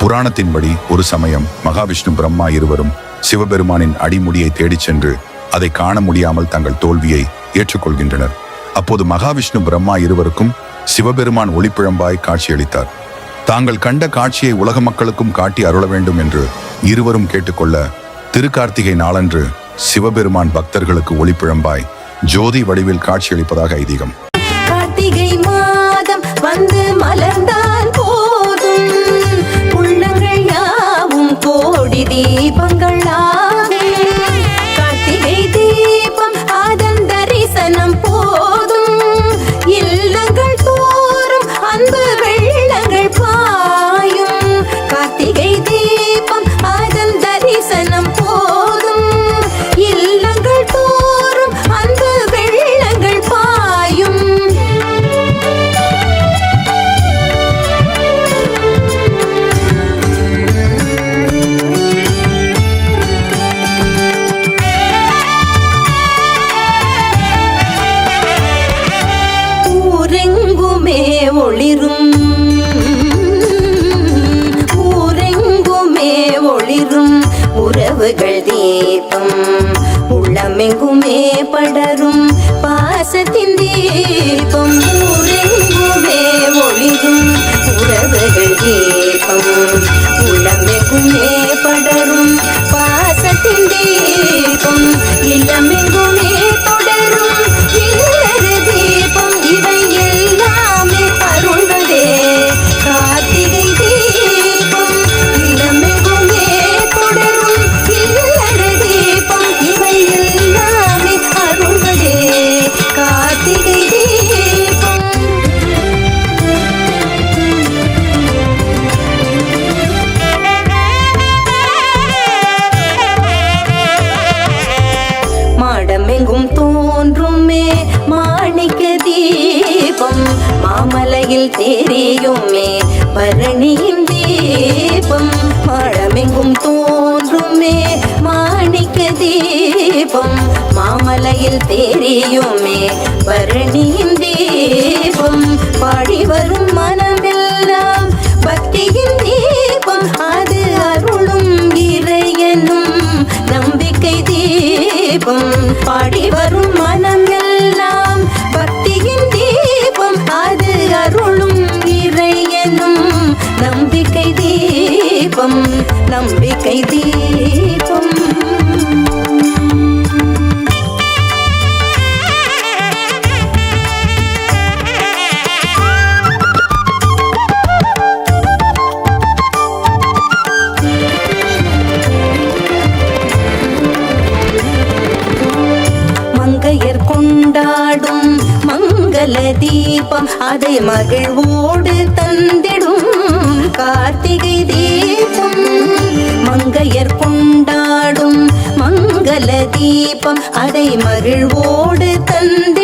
புராணத்தின்படி ஒரு சமயம் மகாவிஷ்ணு பிரம்மா இருவரும் சிவபெருமானின் அடிமுடியை தேடிச் சென்று அதை காண முடியாமல் தங்கள் தோல்வியை ஏற்றுக்கொள்கின்றனர். அப்போது மகாவிஷ்ணு பிரம்மா இருவருக்கும் சிவபெருமான் ஒளிப்பிழம்பாய் காட்சியளித்தார். தாங்கள் கண்ட காட்சியை உலக மக்களுக்கும் காட்டி அருள வேண்டும் என்று இருவரும் கேட்டுக்கொள்ள திருக்கார்த்திகை நாளன்று சிவபெருமான் பக்தர்களுக்கு ஒளிப்பிழம்பாய் ஜோதி வடிவில் காட்சியளிப்பதாக ஐதீகம். கார்த்திகை மாதம் வந்து மலர்ந்தார் ஒளிரும். ஊரெங்குமே ஒளிரும். உறவுகள் தீபம் உள்ளமெங்குமே படரும். பாசத்தின் தீபம் மாமலையில் தெரியுமே பரணியின் தீபம் மாடமெங்கும் தோன்றுமே மாணிக்க தீபம். மாமலையில் தெரியுமே பரணியின் தீபம். பாடி வரும் மனமெல்லாம் பக்தியின் தீபம். அது அருளும் இறையனும் நம்பிக்கை தீபம். பாடி வரும் தீபம் நம்பிக்கை தீபம். மங்கையர் கொண்டாடும் மங்கள தீபம் அதை மகிழ்வோடு தந்திடும். கார்த்திகை தீபம் மங்கையர் கொண்டாடும் மங்கள தீபம் அதை மகிழ்வோடு தந்திடும்